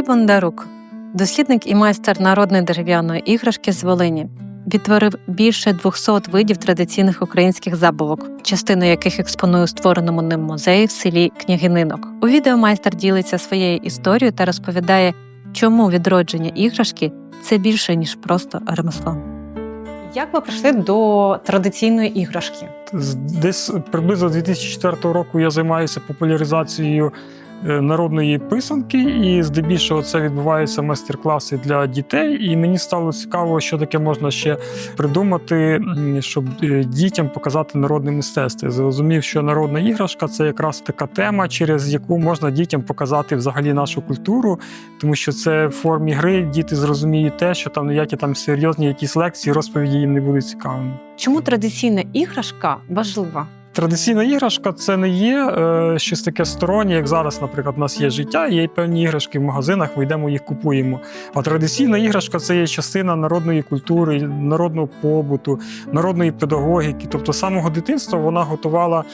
Андрій Бондарук, дослідник і майстер народної дерев'яної іграшки з Волині, відтворив більше 200 видів традиційних українських забавок, частину яких експонує у створеному ним музеї в селі Княгининок. У відео майстер ділиться своєю історією та розповідає, чому відродження іграшки це більше ніж просто ремесло. Як ви прийшли до традиційної іграшки? Десь приблизно 2004 року я займаюся популяризацією народної писанки, і здебільшого це відбуваються майстер-класи для дітей. І мені стало цікаво, що таке можна ще придумати, щоб е, дітям показати народне мистецтво. Я зрозумів, що народна іграшка це якраз така тема, через яку можна дітям показати взагалі нашу культуру, тому що це в формі гри діти зрозуміють те, що там ніякі там серйозні якісь лекції, розповіді їм не будуть цікавими. Чому традиційна іграшка важлива? Традиційна іграшка це не є е, щось таке стороннє, як зараз, наприклад, у нас є життя, є певні іграшки в магазинах, ми йдемо їх купуємо. А традиційна іграшка це є частина народної культури, народного побуту, народної педагогіки. Тобто, самого дитинства вона готувала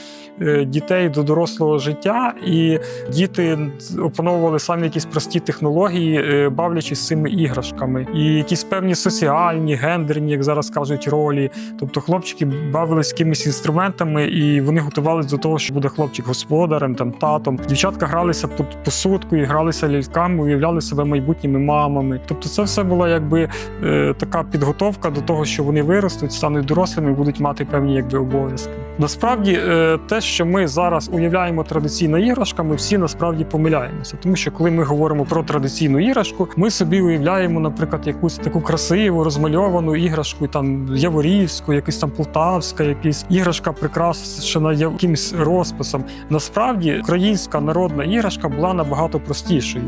е, дітей до дорослого життя, і діти опановували самі якісь прості технології, е, бавлячись цими іграшками, і якісь певні соціальні, гендерні, як зараз кажуть, ролі. Тобто хлопчики бавились якимись інструментами, і вони готувалися до того, що буде хлопчик господарем, там татом. Дівчатка гралися тут посудкою, гралися ляльками, уявляли себе майбутніми мамами. Тобто, це все була якби е, така підготовка до того, що вони виростуть, стануть дорослими, і будуть мати певні якби обов'язки. Насправді, е, те, що ми зараз уявляємо традиційна іграшка, ми всі насправді помиляємося, тому що коли ми говоримо про традиційну іграшку, ми собі уявляємо, наприклад, якусь таку красиву розмальовану іграшку, там яворівську, якусь там полтавська, якась іграшка прикрашена якимось розписом. Насправді, українська народна іграшка була набагато простішою.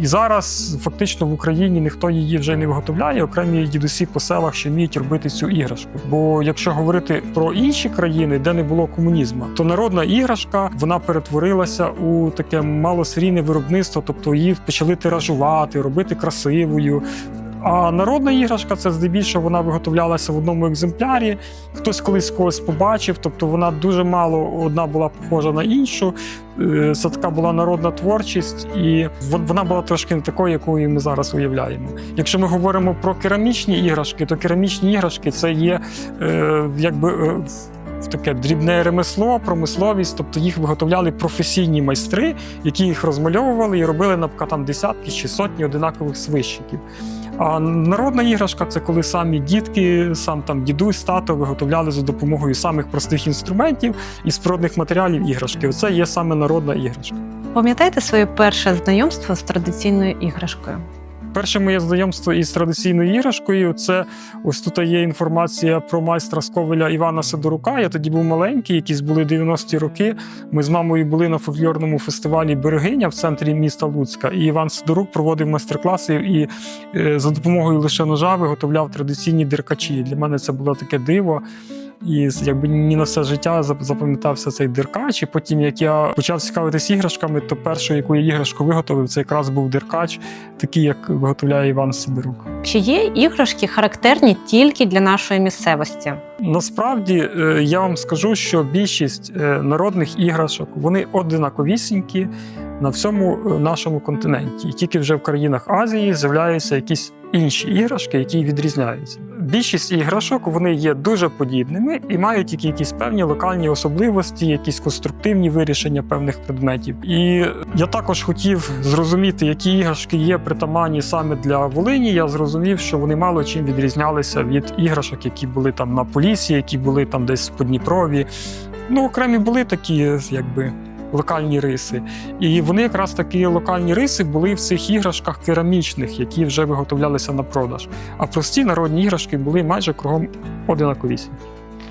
І зараз фактично в Україні ніхто її вже не виготовляє, окремі дідусі по селах ще вміють робити цю іграшку. Бо якщо говорити про інші країни, де не було комунізму, то народна іграшка вона перетворилася у таке малосерійне виробництво, тобто її почали тиражувати, робити красивою. А народна іграшка це здебільшого вона виготовлялася в одному екземплярі. Хтось колись когось побачив, тобто вона дуже мало одна була похожа на іншу. Е, Це така була народна творчість, і вона була трошки не такою, якою ми зараз уявляємо. Якщо ми говоримо про керамічні іграшки, то керамічні іграшки це є е, якби. е, таке дрібне ремесло, промисловість, тобто їх виготовляли професійні майстри, які їх розмальовували і робили наприклад, там десятки чи сотні одинакових свищиків. А народна іграшка це коли самі дітки, сам там дідусь, тато виготовляли за допомогою самих простих інструментів і з природних матеріалів іграшки. Оце є саме народна іграшка. Пам'ятаєте своє перше знайомство з традиційною іграшкою? Перше моє знайомство із традиційною іграшкою це ось тут є інформація про майстра Сковеля Івана Сидорука. Я тоді був маленький, якісь були 90-ті роки. Ми з мамою були на фольклорному фестивалі Берегиня в центрі міста Луцька. І Іван Сидорук проводив майстер-класи і е, за допомогою лише ножа виготовляв традиційні деркачі. Для мене це було таке диво. І якби ні на все життя запам'ятався цей деркач. І потім, як я почав цікавитись іграшками, то першою, яку я іграшку виготовив, це якраз був деркач, такий, як виготовляє Іван Сидорук. Чи є іграшки характерні тільки для нашої місцевості? Насправді е, я вам скажу, що більшість е, народних іграшок вони одинаковісінькі на всьому е, нашому континенті. І тільки вже в країнах Азії з'являються якісь інші іграшки, які відрізняються. Більшість іграшок вони є дуже подібними і мають тільки якісь певні локальні особливості, якісь конструктивні вирішення певних предметів. І я також хотів зрозуміти, які іграшки є притаманні саме для Волині. Я зрозумів, що вони мало чим відрізнялися від іграшок, які були там на Полісі, які були там десь по Дніпрові. Ну, окремі були такі, якби. Локальні риси, і вони якраз такі локальні риси були в цих іграшках керамічних, які вже виготовлялися на продаж. А прості народні іграшки були майже кругом одинаковісі.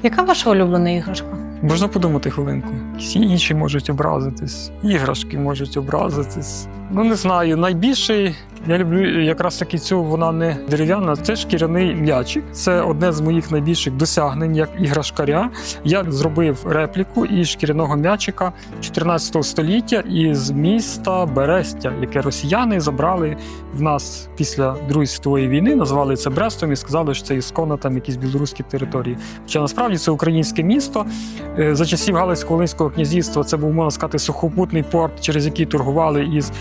Яка ваша улюблена іграшка? Можна подумати хвилинку. Всі інші можуть образитись, іграшки можуть образитись. Ну не знаю, найбільший я люблю якраз таки цю, вона не дерев'яна. Це шкіряний м'ячик. Це одне з моїх найбільших досягнень як іграшкаря. Я зробив репліку із шкіряного м'ячика 14 століття із міста Берестя, яке росіяни забрали в нас після Другої світової війни. Назвали це Брестом і сказали, що це ісконно там якісь білоруські території. Хоча насправді це українське місто. Е, За часів Галицько-Волинського князівства це був можна сказати сухопутний порт, через який торгували із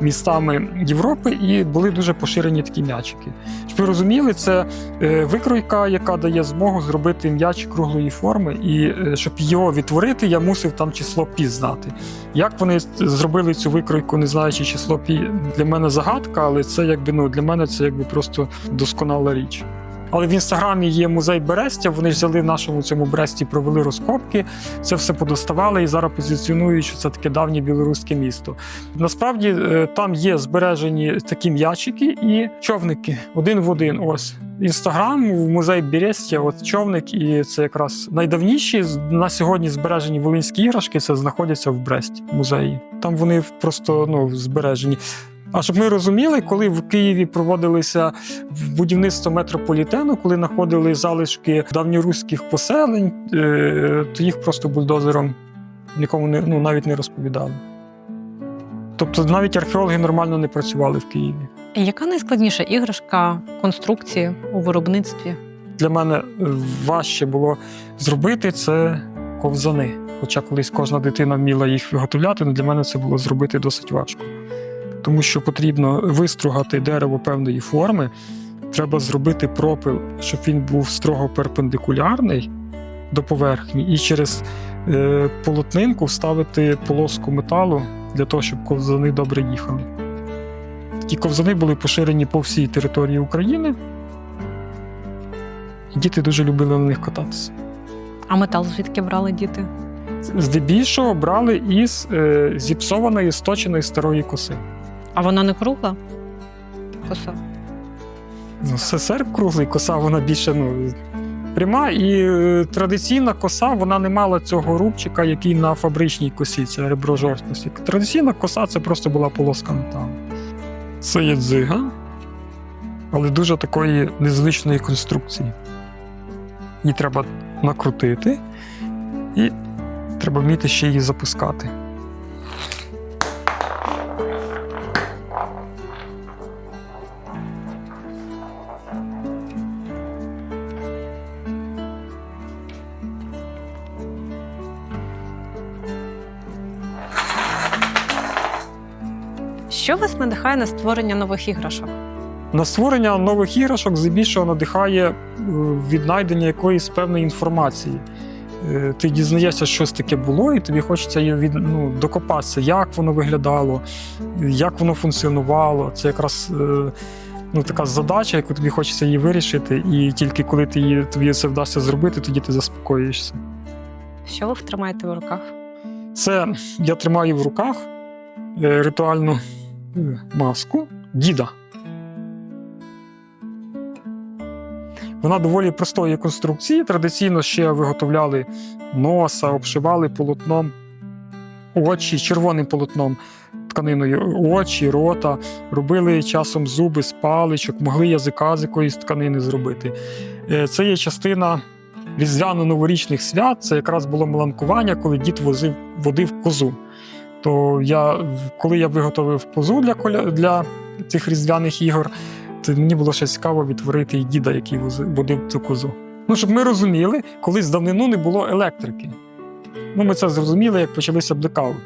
містами Європи і були дуже поширені такі м'ячики. Щоб ви розуміли, це е, викройка, яка дає змогу зробити м'яч круглої форми, і е, щоб його відтворити, я мусив там число пі знати. Як вони зробили цю викройку, не знаючи число пі, для мене загадка, але це якби ну для мене це якби просто досконала річ. Але в інстаграмі є музей Берестя. Вони взяли в нашому цьому Бресті, провели розкопки, це все подоставали і зараз позиціонують, що це таке давнє білоруське місто. Насправді е, там є збережені такі м'ячики і човники один в один. Ось інстаграм в музей Берестя, от човник, і це якраз найдавніші на сьогодні збережені волинські іграшки. Це знаходяться в Бресті музеї. Там вони просто ну збережені. А щоб ми розуміли, коли в Києві проводилися будівництво метрополітену, коли знаходили залишки давньоруських поселень, е, то їх просто бульдозером нікому не ну, навіть не розповідали. Тобто навіть археологи нормально не працювали в Києві. Яка найскладніша іграшка конструкції у виробництві? Для мене важче було зробити це ковзани. Хоча колись кожна дитина вміла їх виготовляти, але для мене це було зробити досить важко. Тому що потрібно вистругати дерево певної форми, треба зробити пропил, щоб він був строго перпендикулярний до поверхні, і через е, полотнинку вставити полоску металу для того, щоб ковзани добре їхали. Такі ковзани були поширені по всій території України. І діти дуже любили на них кататися. А метал звідки брали діти? Здебільшого брали із е, зіпсованої сточеної старої коси. А вона не кругла? Коса. Ну, серп круглий, коса вона більше ну, пряма. І е, традиційна коса вона не мала цього рубчика, який на фабричній косі, це ребро жорсткості. Традиційна коса це просто була полоска металу. Це є дзига, але дуже такої незвичної конструкції. Її треба накрутити, і треба вміти ще її запускати. Вас надихає на створення нових іграшок? На створення нових іграшок здебільшого надихає е, віднайдення якоїсь певної інформації. Е, Ти дізнаєшся, що щось таке було, і тобі хочеться її від, ну, докопатися, як воно виглядало, як воно функціонувало. Це якраз е, ну, така задача, яку тобі хочеться її вирішити, і тільки коли ти її, тобі це вдасться зробити, тоді ти заспокоїшся. Що ви тримаєте в руках? Це я тримаю в руках ритуальну маску діда. Вона доволі простої конструкції. Традиційно ще виготовляли носа, обшивали полотном очі, червоним полотном тканиною очі, рота, робили часом зуби з паличок, могли язика з якоїсь тканини зробити. Е, Це є частина різдвяно-новорічних свят. Це якраз було маланкування, коли дід возив, водив козу. То я, коли я виготовив позу для, коля- для цих різдвяних ігор, то мені було ще цікаво відтворити і діда, який водив цю козу. Ну, щоб ми розуміли, колись давнину не було електрики. Ну, ми це зрозуміли, як почалися блекаути.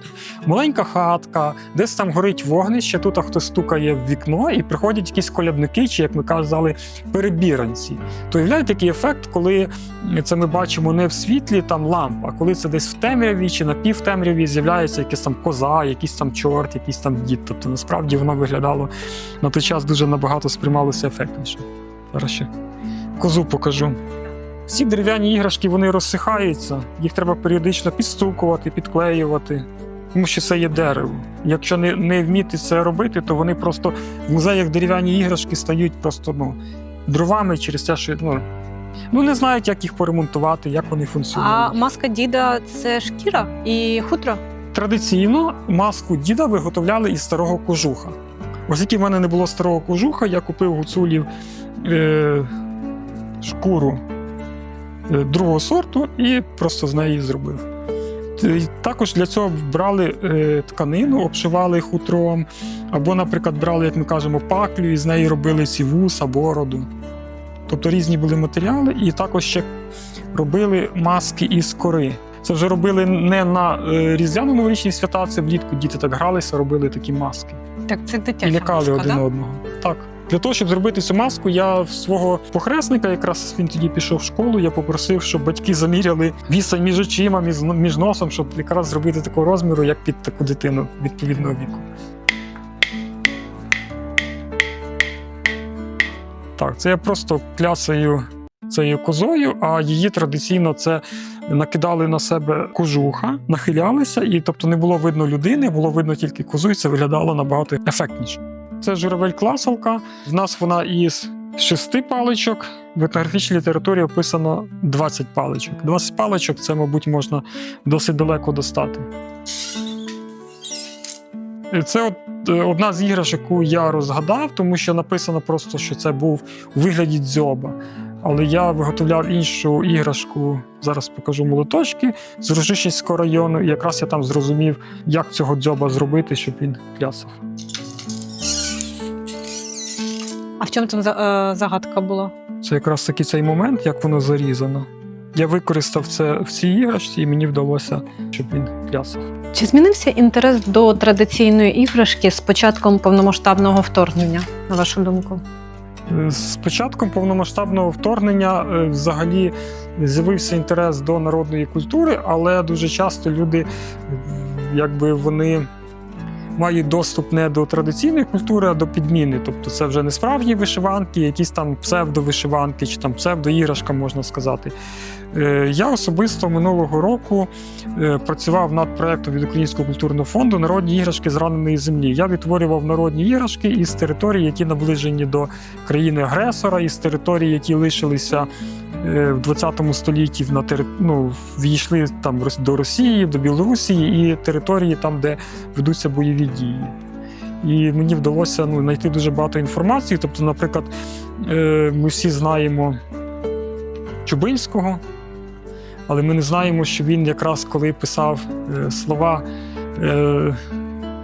Маленька хатка, десь там горить вогнище, тут хтось стукає в вікно, і приходять якісь колядники, чи, як ми казали, перебіранці. То уявляєте, такий ефект, коли це ми бачимо не в світлі там лампа, а коли це десь в темряві чи напівтемряві з'являється якась там коза, якийсь там чорт, якийсь там дід. Тобто насправді воно виглядало на той час дуже набагато сприймалося ефектніше. Зараз ще козу покажу. Всі дерев'яні іграшки вони розсихаються, їх треба періодично підстукувати, підклеювати, тому що це є дерево. Якщо не, не вміти це робити, то вони просто в музеях дерев'яні іграшки стають просто ну, дровами через те, що ну, ну не знають, як їх поремонтувати, як вони функціонують. А маска діда це шкіра і хутро. Традиційно маску діда виготовляли із старого кожуха. Оскільки в мене не було старого кожуха, я купив гуцулів е, шкуру другого сорту і просто з неї зробив. Також для цього брали е, тканину, обшивали хутром, або, наприклад, брали, як ми кажемо, паклю і з неї робили ці вуса, бороду. Тобто різні були матеріали, і також ще робили маски із кори. Це вже робили не на е, різдвяно новорічні свята, це влітку діти так гралися, робили такі маски Так, це і лякали маска, один да? одного. Для того, щоб зробити цю маску, я свого похресника, якраз він тоді пішов в школу, я попросив, щоб батьки заміряли відстань між очима, між носом, щоб якраз зробити такого розміру, як під таку дитину відповідного віку. Так, це я просто клясаю цією козою, а її традиційно це накидали на себе кожуха, нахилялися, і тобто не було видно людини, було видно тільки козу, і це виглядало набагато ефектніше. Це журавель класовка. В нас вона із шести паличок. В етнографічній літературі описано 20 паличок. 20 паличок це, мабуть, можна досить далеко достати. Це от е, одна з іграшок, яку я розгадав, тому що написано просто, що це був у вигляді дзьоба. Але я виготовляв іншу іграшку, зараз покажу молоточки з Рожищенського району, і якраз я там зрозумів, як цього дзьоба зробити, щоб він клясав. А в чому там е, загадка була? Це якраз таки цей момент, як воно зарізано. Я використав це в цій іграшці, і мені вдалося, щоб він клясав. Чи змінився інтерес до традиційної іграшки з початком повномасштабного вторгнення, на вашу думку? З початком повномасштабного вторгнення е, взагалі з'явився інтерес до народної культури, але дуже часто люди, якби вони мають доступ не до традиційної культури, а до підміни. Тобто це вже не справжні вишиванки, якісь там псевдовишиванки чи там псевдоіграшка, можна сказати. Е, Я особисто минулого року е, працював над проєктом від Українського культурного фонду Народні іграшки з раненої землі. Я відтворював народні іграшки із територій, які наближені до країни-агресора, із територій, які лишилися е, в 20 столітті на тери... ну, війшли там до Росії, до Білорусі і території там, де ведуться бойові дії. І мені вдалося ну, знайти дуже багато інформації. Тобто, наприклад, ми всі знаємо Чубинського, але ми не знаємо, що він якраз коли писав е, слова е,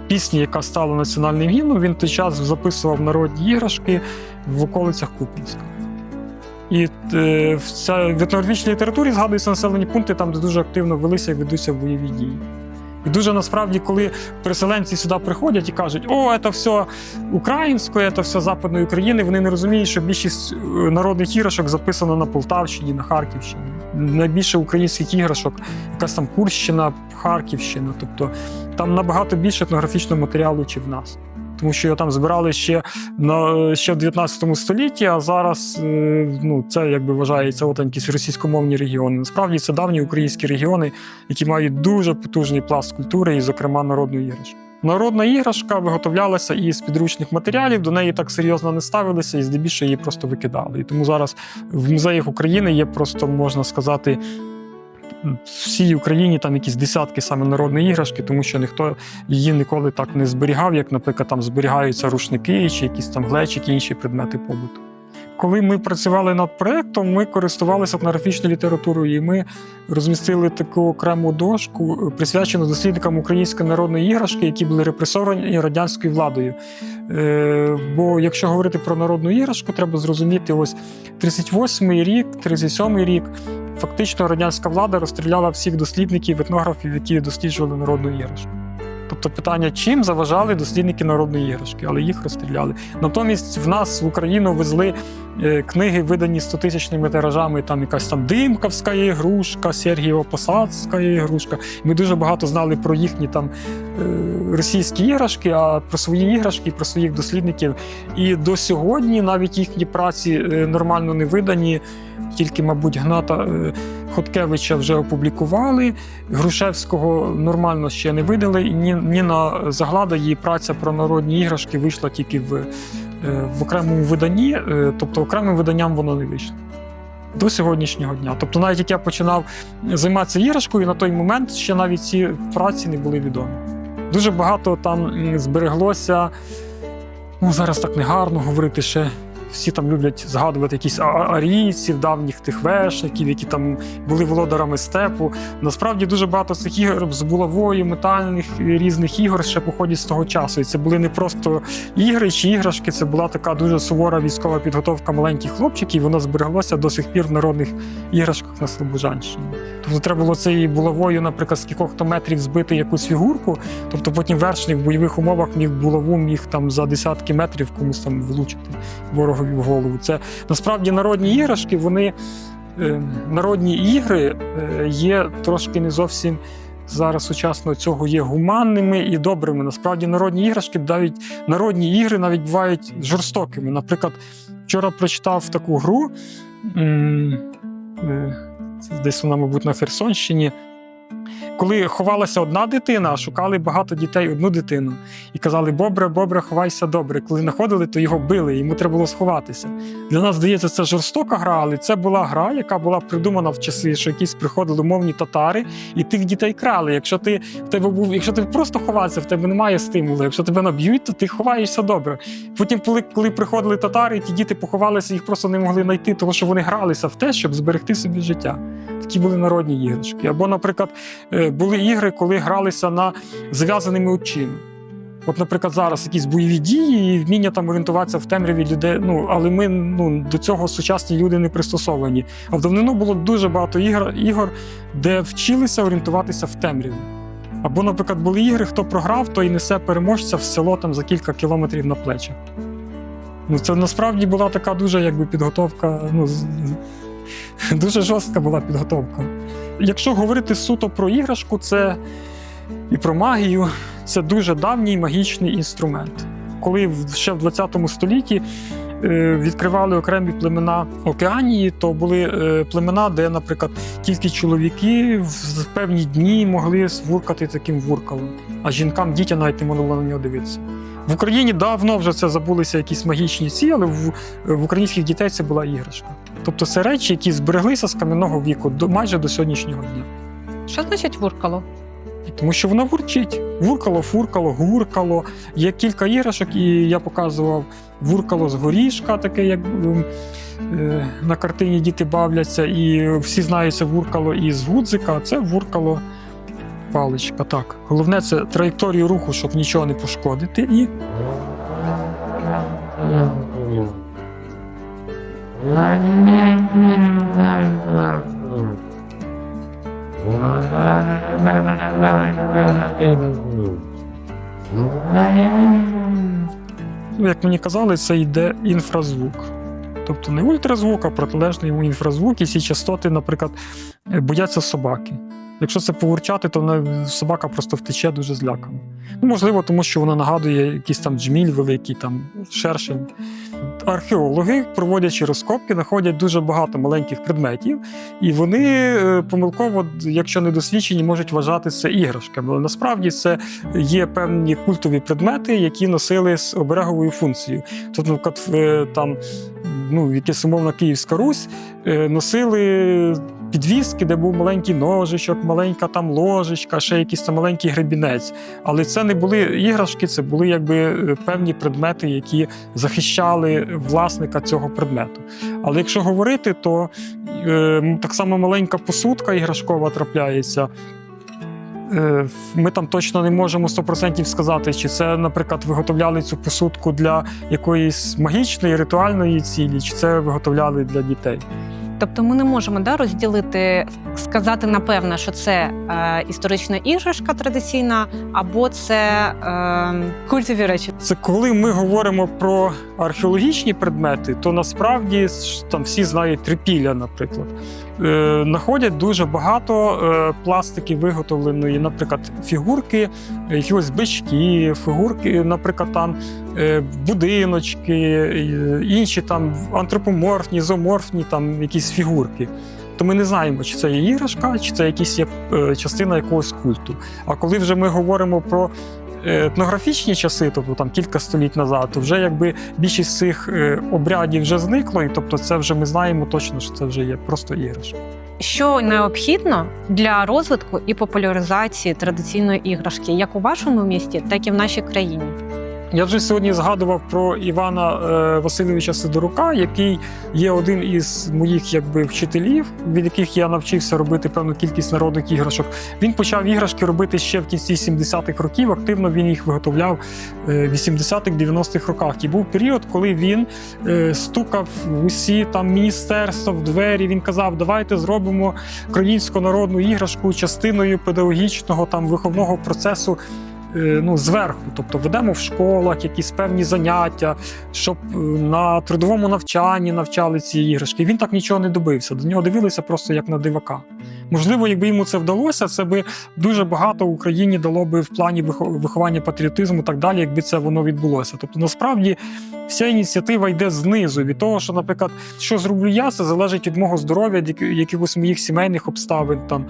пісні, яка стала національним гімном, він той час записував народні іграшки в околицях Куп'янська. І е, в, етнографічній літературі згадуються населені пункти, там, де дуже активно велися і ведуться бойові дії. І дуже насправді, коли переселенці сюди приходять і кажуть, о, це все українське, це все Западної України, вони не розуміють, що більшість народних іграшок записано на Полтавщині, на Харківщині. Найбільше українських іграшок, якась там Курщина, Харківщина. Тобто там набагато більше етнографічного матеріалу, чи в нас. Тому що його там збирали ще на ще в 19 столітті, а зараз е, ну, це якби вважається от якісь російськомовні регіони. Насправді це давні українські регіони, які мають дуже потужний пласт культури, і, зокрема, народної іграшки. Народна іграшка виготовлялася із підручних матеріалів, до неї так серйозно не ставилися і здебільшого її просто викидали. І тому зараз в музеях України є просто, можна сказати, всій Україні там якісь десятки саме народної іграшки, тому що ніхто її ніколи так не зберігав, як, наприклад, там зберігаються рушники чи якісь там глечики, інші предмети побуту. Коли ми працювали над проєктом, ми користувалися етнографічною літературою, і ми розмістили таку окрему дошку, е, присвячену дослідникам української народної іграшки, які були репресовані радянською владою. Е, бо якщо говорити про народну іграшку, треба зрозуміти, ось 38-й рік, 37-й рік. Фактично радянська влада розстріляла всіх дослідників, етнографів, які досліджували народну іграшку. Тобто питання, чим заважали дослідники народної іграшки, але їх розстріляли. Натомість в нас в Україну везли е, книги, видані 100-тисячними тиражами, там якась там Димковська ігрушка, Сергієва Посадська ігрушка. Ми дуже багато знали про їхні там е, російські іграшки, а про свої іграшки, про своїх дослідників. І до сьогодні навіть їхні праці е, нормально не видані. Тільки, мабуть, Гната е, Хоткевича вже опублікували. Грушевського нормально ще не видали. Ні- Ніна Заглада, її праця про народні іграшки вийшла тільки в, е, в окремому виданні, е, тобто окремим виданням воно не вийшло. До сьогоднішнього дня. Тобто, навіть як я починав займатися іграшкою, на той момент ще навіть ці праці не були відомі. Дуже багато там збереглося. Ну, зараз так негарно говорити ще всі там люблять згадувати якісь арійців, давніх тих вершників, які там були володарами степу. Насправді дуже багато цих ігор з булавою, метальних різних ігор ще походять з того часу. І це були не просто ігри чи іграшки, це була така дуже сувора військова підготовка маленьких хлопчиків. і Вона збереглася до сих пір в народних іграшках на Слобожанщині. Тобто треба було цією булавою, наприклад, з кількох то метрів збити якусь фігурку. Тобто потім вершник в бойових умовах міг булаву міг там за десятки метрів комусь там влучити ворогові в голову. Це насправді народні іграшки, вони е, народні ігри е, є трошки не зовсім. Зараз сучасно цього є гуманними і добрими. Насправді народні іграшки навіть народні ігри навіть бувають жорстокими. Наприклад, вчора прочитав таку гру. е, Десь вона, мабуть, на Херсонщині. Коли ховалася одна дитина, шукали багато дітей одну дитину. І казали: Бобре, бобре, ховайся добре. Коли знаходили, то його били, йому треба було сховатися. Для нас здається, це жорстока гра, але це була гра, яка була придумана в часи, що якісь приходили мовні татари, і тих дітей крали. Якщо ти в тебе був, якщо ти просто ховався, в тебе немає стимулу. Якщо тебе наб'ють, то ти ховаєшся добре. Потім, коли, коли приходили татари, ті діти поховалися, їх просто не могли знайти, тому що вони гралися в те, щоб зберегти собі життя. Такі були народні іграшки. Або, наприклад, е, були ігри, коли гралися на зав'язаними очима. От, наприклад, зараз якісь бойові дії і вміння там орієнтуватися в темряві людей. Ну, але ми ну, до цього сучасні люди не пристосовані. А в давнину було дуже багато ігор, ігор, де вчилися орієнтуватися в темряві. Або, наприклад, були ігри, хто програв, той несе переможця в село там за кілька кілометрів на плечах. Ну, це насправді була така дуже якби, підготовка. Ну, дуже жорстка була підготовка. Якщо говорити суто про іграшку, це і про магію, це дуже давній магічний інструмент. Коли ще в 20 столітті е, відкривали окремі племена Океанії, то були е, племена, де, наприклад, тільки чоловіки в певні дні могли вуркати таким вуркалом, а жінкам дітям навіть не було на нього дивитися. В Україні давно вже це забулися якісь магічні ці, але в, в українських дітей це була іграшка. Тобто це речі, які збереглися з кам'яного віку до майже до сьогоднішнього дня. Що значить вуркало? Тому що вона вурчить. Вуркало, фуркало, гуркало. Є кілька іграшок, і я показував вуркало з горішка, таке, як ем, е, на картині діти бавляться, і всі знають це вуркало із гудзика, а це вуркало паличка. Так. Головне це траєкторію руху, щоб нічого не пошкодити. І як мені казали, це йде інфразвук. Тобто не ультразвук, а протилежний йому інфразвук, і ці частоти, наприклад, е, бояться собаки. Якщо це поворчати, то собака просто втече дуже злякана. Ну, можливо, тому що вона нагадує якийсь там джміль великий, там шершень. Археологи, проводячи розкопки, знаходять дуже багато маленьких предметів, і вони е, помилково, якщо не досвідчені, можуть вважати це іграшками. Але насправді це є певні культові предмети, які носили з обереговою функцією. Тобто, наприклад, в- там ну, якась умовна Київська Русь е, носили підвіски, де був маленький ножичок, маленька там ложечка, ще якийсь там маленький гребінець. Але це не були іграшки, це були якби е, певні предмети, які захищали власника цього предмету. Але якщо говорити, то е, так само маленька посудка іграшкова трапляється. Е, Ми там точно не можемо 100% сказати, чи це, наприклад, виготовляли цю посудку для якоїсь магічної, ритуальної цілі, чи це виготовляли для дітей. Тобто ми не можемо да, розділити, сказати напевно, що це е, історична іграшка традиційна, або це е, культові речі. Це коли ми говоримо про археологічні предмети, то насправді там всі знають трипілля, наприклад. Е, Находять дуже багато е, пластики виготовленої, наприклад, фігурки, якісь бички, фігурки, наприклад, там е, будиночки, інші там антропоморфні, зооморфні там якісь фігурки. То ми не знаємо, чи це є іграшка, чи це якісь є частина якогось культу. А коли вже ми говоримо про етнографічні часи, тобто там кілька століть назад, то вже якби більшість цих е, обрядів вже зникло, і тобто це вже ми знаємо точно, що це вже є просто іграш. Що необхідно для розвитку і популяризації традиційної іграшки, як у вашому місті, так і в нашій країні? Я вже сьогодні згадував про Івана е, Васильовича Сидорука, який є один із моїх якби вчителів, від яких я навчився робити певну кількість народних іграшок. Він почав іграшки робити ще в кінці 70-х років. Активно він їх виготовляв е, в 80-х, 90-х роках. І був період, коли він е, стукав в усі там міністерства в двері. Він казав: давайте зробимо українську народну іграшку частиною педагогічного там виховного процесу. Е, Ну, зверху, тобто ведемо в школах якісь певні заняття, щоб е, на трудовому навчанні навчали ці іграшки. Він так нічого не добився. До нього дивилися просто як на дивака. Можливо, якби йому це вдалося, це би дуже багато Україні дало би в плані виховання патріотизму, і так далі, якби це воно відбулося. Тобто, насправді, вся ініціатива йде знизу. Від того, що, наприклад, що зроблю я, це залежить від мого здоров'я, від якихось моїх сімейних обставин там.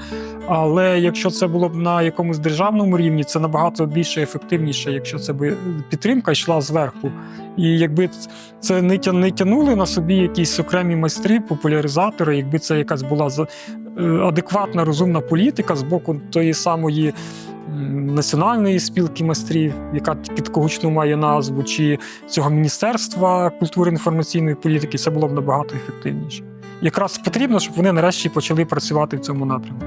Але якщо це було б на якомусь державному рівні, це набагато більше ефективніше, якщо це би підтримка йшла зверху. І якби це не тя- не тянули на собі якісь окремі майстри, популяризатори, якби це якась була е, адекватна розумна політика з боку тої самої. Національної спілки майстрів, яка підкогучну має назву, чи цього Міністерства культури інформаційної політики, це було б набагато ефективніше. Якраз потрібно, щоб вони нарешті почали працювати в цьому напрямку.